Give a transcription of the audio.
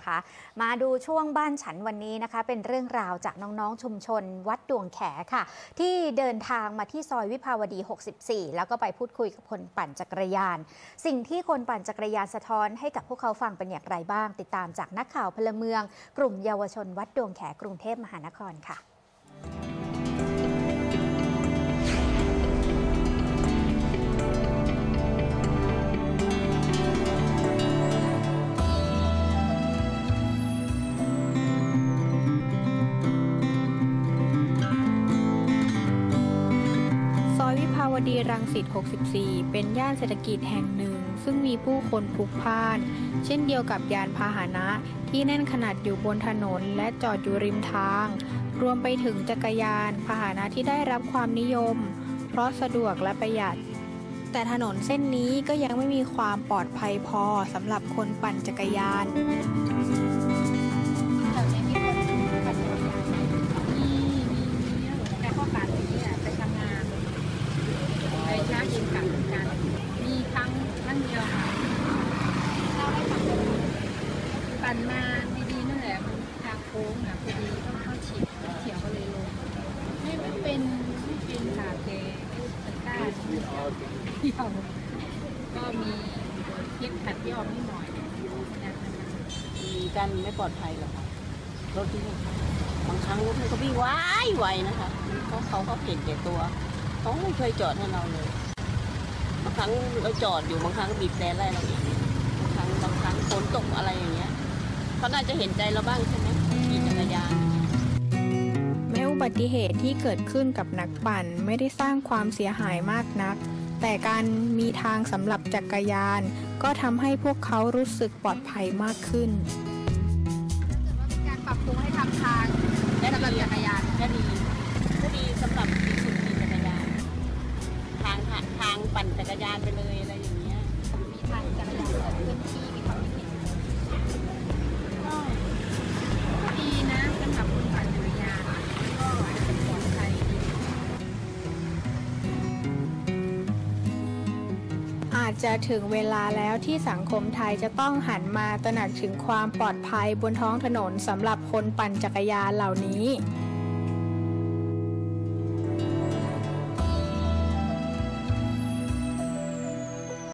นะคะ มาดูช่วงบ้านฉันวันนี้นะคะ เป็นเรื่องราวจากน้องๆชุมชน วัดดวงแขค่ะ ที่เดินทางมาที่ซอยวิภาวดี 64 แล้วก็ไปพูดคุยกับคนปั่นจักรยาน สิ่งที่คนปั่นจักรยานสะท้อนให้กับพวกเขาฟังเป็นอย่างไรบ้าง ติดตามจากนักข่าวพลเมือง กลุ่มเยาวชนวัดดวงแขกรุงเทพมหานครค่ะ ดีรังสิต 64 เป็นย่านเศรษฐกิจแห่งหนึ่ง ซึ่งมีผู้คนพลุกพล่าน เช่นเดียวกับยานพาหนะ ที่แน่นขนาดอยู่บนถนนและจอดอยู่ริมทาง รวมไปถึงจักรยานพาหนะที่ได้รับความนิยม เพราะสะดวกและประหยัด แต่ถนนเส้นนี้ก็ยังไม่มีความปลอดภัยพอสำหรับคนปั่นจักรยาน นมาดีๆนั่นแหละมันทางโค้งอะพอดีต้องเข้าเฉียวเฉียวก็เลยลงไม่ไม่เป็นไม่เป็นค่ะเกตะกร้าเที่ยวก็มีเย็บขัดยอกนิดหน่อยนะมีการไม่ปลอดภัยหรอคะรถที่บางครั้งรถมันก็วิ่งไวไวนะคะเพราะเขาเขาเก่งแก่ตัวเขาไม่เคยจอดให้เราเลยบางครั้งเราจอดอยู่บางครั้งก็บีบแต่ไล่เราอีกบางครั้งบางครั้งฝนตกอะไรอย่างเงี้ย เขาน่าจะเห็นใจเราบ้างใช่ไหมขี่จักรยานแม้อุบัติเหตุที่เกิดขึ้นกับนักปั่นไม่ได้สร้างความเสียหายมากนัก แต่การมีทางสำหรับจักรยาน ก็ทำให้พวกเขารู้สึกปลอดภัยมากขึ้นการปรับปรุงให้ทำทางและสำหรับจักรยานก็ดีก็ดีสำหรับขี่สุดขี่จักรยาน ทางทางทางปั่นจักรยานไปเลยอะไรอย่างเงี้ย จะถึงเวลาแล้วที่สังคมไทยจะต้องหันมาตระหนักถึงความปลอดภัยบนท้องถนนสำหรับคนปั่นจักรยานเหล่านี้